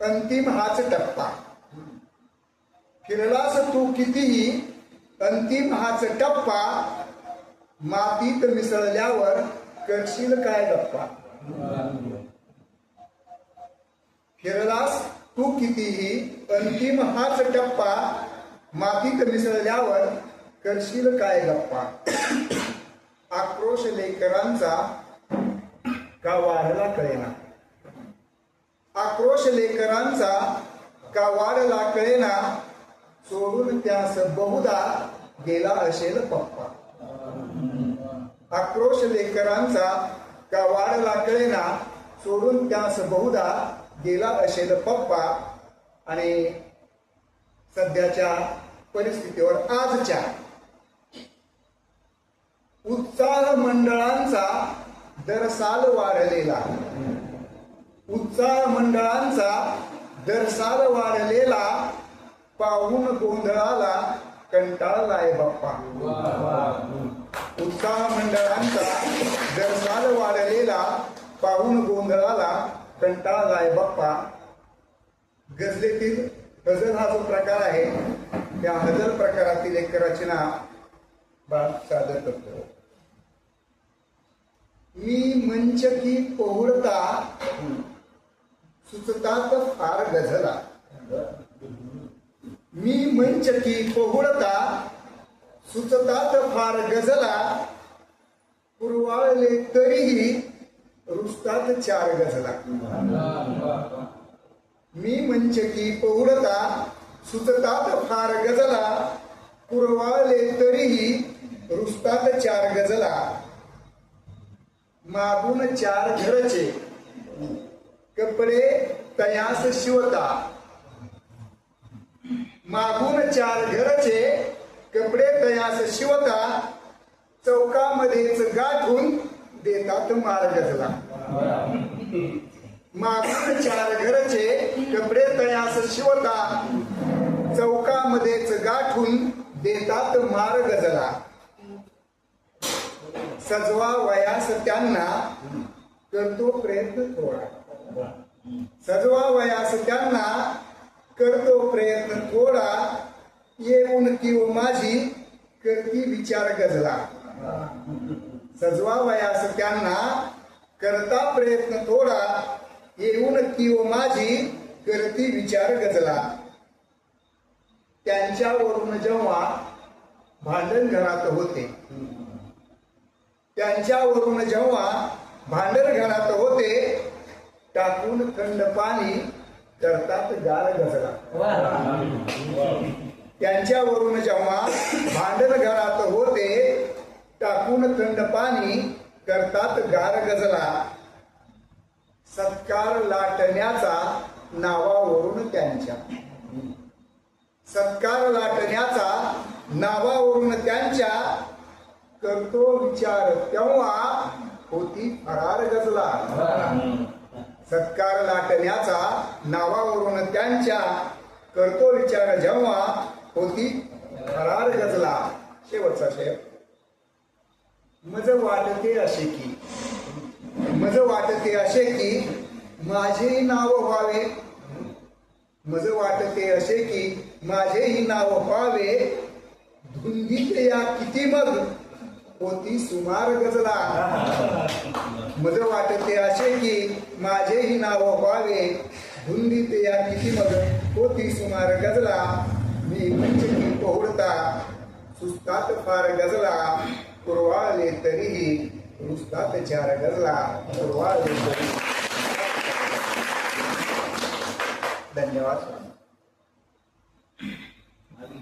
अंतिम हाच टप्पा. फिरलास तू कितीही अंतिम हाच टप्पा मातीत मिसळल्यावर करशील काय गप्पा? फिरलास तू कितीही अंतिम हाच टप्पा मातीत मिसळल्यावर करशील काय गप्पा? आक्रोश लेकरांचा का वाढला कळेना. आक्रोश लेकरांचा का वाढला कळेना सोडून त्यास बहुदा गेला असेल पप्पा. आक्रोश लेकरांचा का वाढला कळेना सोडून त्यास बहुधा गेला असेल पप्पा. आणि सध्याच्या परिस्थितीवर आजच्या उत्साह मंडळांचा दरसाल वाढलेला. उत्साह मंडळांचा दरसाल वाढलेला पाहून गोंधळाला कंटाळलाय बाप्पा. उत्साह मंडळांचा दरसाल वाढलेला पाहून गोंधळाला कंटाळलाय बाप्पा. गझलेतील हजर हा जो प्रकार आहे त्या हजर प्रकारातील एक रचना सादर करतो. मी मंचकी पोहळता सुचतात फार गझला. मी मंचकी पोहळता सुचतात फार गझला. पुरवाळले तरीही रुसतात चार गझला. मी मंचकी पोहळता सुचतात फार गजला पुरवाळले तरीही रुसतात चार गजला मागून चार घरचे. कपडे तयास शिवता। मागून चार घरचे कपडे तयास शिवता चौकामध्येच गाठून देतात मार्गजला मागून चार घरचे कपडे तयास शिवता चौकामध्येच गाठून देतात मार्गजला सजवा वयास त्यांना करतो प्रयत्न थोडा. सजवा वयास त्यांना करतो प्रयत्न थोडा. येऊन किंवा माझी करती विचार गजला. सजवा वयास त्यांना करता प्रयत्न थोडा. येऊन किंवा माझी करती विचार गजला. त्यांच्यावरून जेव्हा भांडण घरात होते. त्यांच्यावरून जेव्हा भांडण घरात होते टाकून थंड पाणी करतात गार गजला त्यांच्यावरून जेव्हा भांडण घरात होते टाकून थंड पाणी करतात गार गजला. सत्कार लाटण्याचा नावावरून त्यांच्या. सत्कार लाटण्याचा नावावरून त्यांच्या करतो विचार तेव्हा होती फरार गजला. सत्कार लाटण्याचा नावावरून त्यांच्या करतो विचार जेव्हा होती फरार गजला शेवटचा शेर मज वाटते असे की मज वाटते असे की माझेही नाव व्हावे. मज वाटते असे की माझेही नाव व्हावे. धुंदीत या किती मग होती सुमार गजला. मज वाटते असे की माझे नाव व्हावे. धुंदीत या किती मग होती सुमार गजला. मी मंचकी पोहडता सुस्तात फार गजला. कुरवाळले तरीही रुस्तात चार गजला. कुरवाळले तरी धन्यवाद.